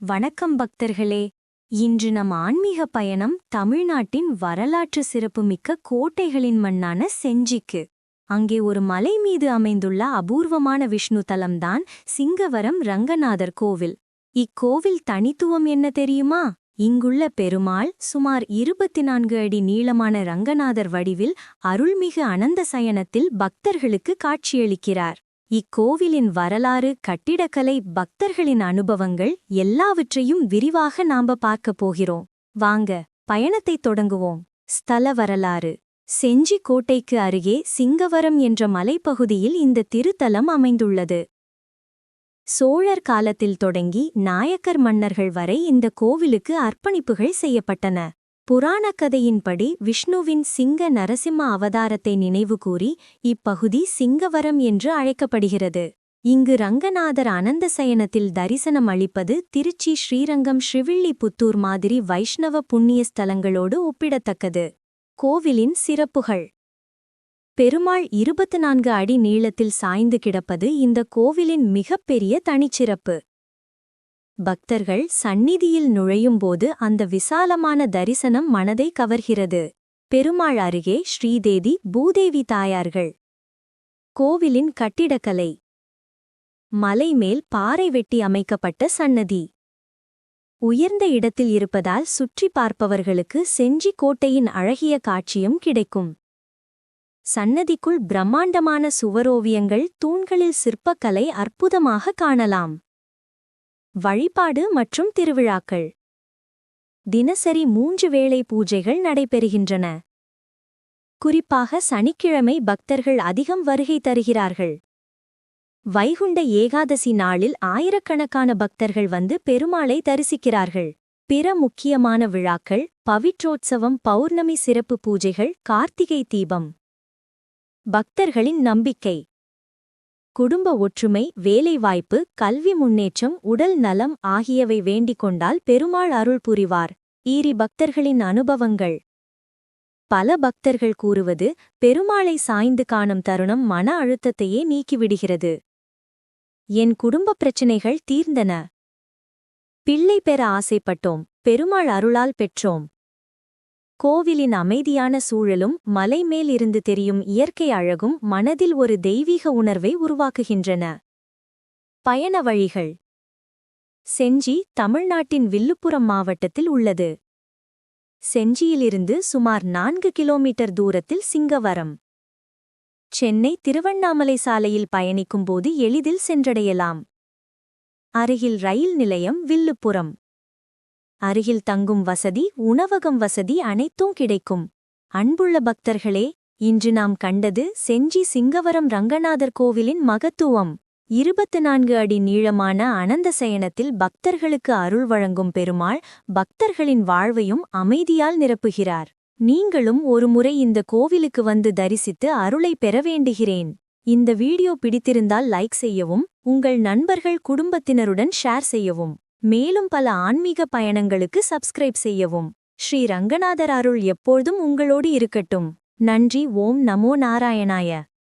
வணக்கம் பக்தர்களே. இன்று நம் ஆன்மீக பயணம் தமிழ்நாட்டின் வரலாற்று சிறப்புமிக்க கோட்டைகளின் மண்ணான செஞ்சிக்கு. அங்கே ஒரு மலை மீது அமைந்துள்ள அபூர்வமான விஷ்ணு தலம்தான் சிங்கவரம் ரங்கநாதர் கோவில். இக்கோவில் தனித்துவம் என்ன தெரியுமா? இங்குள்ள பெருமாள் சுமார் இருபத்தி நான்கு அடி நீளமான ரங்கநாதர் வடிவில் அருள்மிகு அனந்த சயனத்தில் பக்தர்களுக்கு காட்சியளிக்கிறார். இக்கோவிலின் வரலாறு கட்டிடக்கலை பக்தர்களின் அனுபவங்கள் எல்லாவற்றையும் விரிவாக நாம பார்க்கப் போகிறோம். வாங்க பயணத்தை தொடங்குவோம். ஸ்தல வரலாறு. செஞ்சி கோட்டைக்கு அருகே சிங்கவரம் என்ற மலைப்பகுதியில் இந்த திருத்தலம் அமைந்துள்ளது. சோழர் காலத்தில் தொடங்கி நாயக்கர் மன்னர்கள் வரை இந்த கோவிலுக்கு அர்ப்பணிப்புகள் செய்யப்பட்டன. புராணக் கதையின்படி விஷ்ணுவின் சிங்க நரசிம்ம அவதாரத்தை நினைவுகூறி இப்பகுதி சிங்கவரம் என்று அழைக்கப்படுகிறது. இங்கு ரங்கநாதர் அனந்த சயனத்தில் தரிசனம் அளிப்பது திருச்சி ஸ்ரீரங்கம் ஸ்ரீவில்லிபுத்தூர் மாதிரி வைஷ்ணவ புண்ணிய ஸ்தலங்களோடு ஒப்பிடத்தக்கது. கோவிலின் சிறப்புகள். பெருமாள் இருபத்து நான்கு அடி நீளத்தில் சாய்ந்து கிடப்பது இந்த கோவிலின் மிகப்பெரிய தனிச்சிறப்பு. பக்தர்கள் சந்நிதியில் நுழையும்போது அந்த விசாலமான தரிசனம் மனதை கவர்கிறது. பெருமாள் அருகே ஸ்ரீதேவி பூதேவி தாயார்கள். கோவிலின் கட்டிடக்கலை. மலைமேல் பாறை வெட்டி அமைக்கப்பட்ட சன்னதி. உயர்ந்த இடத்தில் இருப்பதால் சுற்றி பார்ப்பவர்களுக்கு செஞ்சி கோட்டையின் அழகிய காட்சியும் கிடைக்கும். சன்னதிக்குள் பிரம்மாண்டமான சுவரோவியங்கள் தூண்களில் சிற்பக்கலை அற்புதமாக காணலாம். வழிபாடு மற்றும் திருவிழாக்கள். தினசரி மூன்று வேளை பூஜைகள் நடைபெறுகின்றன. குறிப்பாக சனிக்கிழமை பக்தர்கள் அதிகம் வருகை தருகிறார்கள். வைகுண்ட ஏகாதசி நாளில் ஆயிரக்கணக்கான பக்தர்கள் வந்து பெருமாளை தரிசிக்கிறார்கள். பிற முக்கியமான விழாக்கள் பவித்ரோத்சவம் பௌர்ணமி சிறப்பு பூஜைகள் கார்த்திகை தீபம். பக்தர்களின் நம்பிக்கை. குடும்ப ஒற்றுமை வேலைவாய்ப்பு கல்வி முன்னேற்றம் உடல் நலம் ஆகியவை வேண்டிக் கொண்டால் பெருமாள் அருள் புரிவார். ஈரி பக்தர்களின் அனுபவங்கள். பல பக்தர்கள் கூறுவது பெருமாளை சாய்ந்து காணும் தருணம் மன அழுத்தத்தையே நீக்கிவிடுகிறது. என் குடும்பப் பிரச்சினைகள் தீர்ந்தன. பிள்ளை பெற ஆசைப்பட்டோம். பெருமாள் அருளால் பெற்றோம். கோவிலின் அமைதியான சூழலும் மலைமேல் இருந்து தெரியும் இயற்கை அழகும் மனதில் ஒரு தெய்வீக உணர்வை உருவாக்குகின்றன. பயண வழிகள். செஞ்சி தமிழ்நாட்டின் வில்லுப்புரம் மாவட்டத்தில் உள்ளது. செஞ்சியிலிருந்து சுமார் நான்கு கிலோமீட்டர் தூரத்தில் சிங்கவரம். சென்னை திருவண்ணாமலை சாலையில் பயணிக்கும்போது எளிதில் சென்றடையலாம். அருகில் ரயில் நிலையம் வில்லுப்புரம் அருகில் தங்கும் வசதி உணவகம் வசதி அனைத்தும் கிடைக்கும். அன்புள்ள பக்தர்களே இன்று நாம் கண்டது செஞ்சி சிங்கவரம் ரங்கநாதர் கோவிலின் மகத்துவம். இருபத்து நான்கு அடி நீளமான அனந்த சயனத்தில் பக்தர்களுக்கு அருள் வழங்கும் பெருமாள் பக்தர்களின் வாழ்வையும் அமைதியால் நிரப்புகிறார். நீங்களும் ஒருமுறை இந்த கோவிலுக்கு வந்து தரிசித்து அருளை பெற வேண்டுகிறேன். இந்த வீடியோ பிடித்திருந்தால் லைக் செய்யவும் உங்கள் நண்பர்கள் குடும்பத்தினருடன் ஷேர் செய்யவும். மேலும் பல ஆன்மீக பயணங்களுக்கு சப்ஸ்கிரைப் செய்யவும். ஸ்ரீ ரங்கநாதர் அருள் எப்பொழுதும் உங்களோடு இருக்கட்டும். நன்றி ஓம் நமோ நாராயணாய.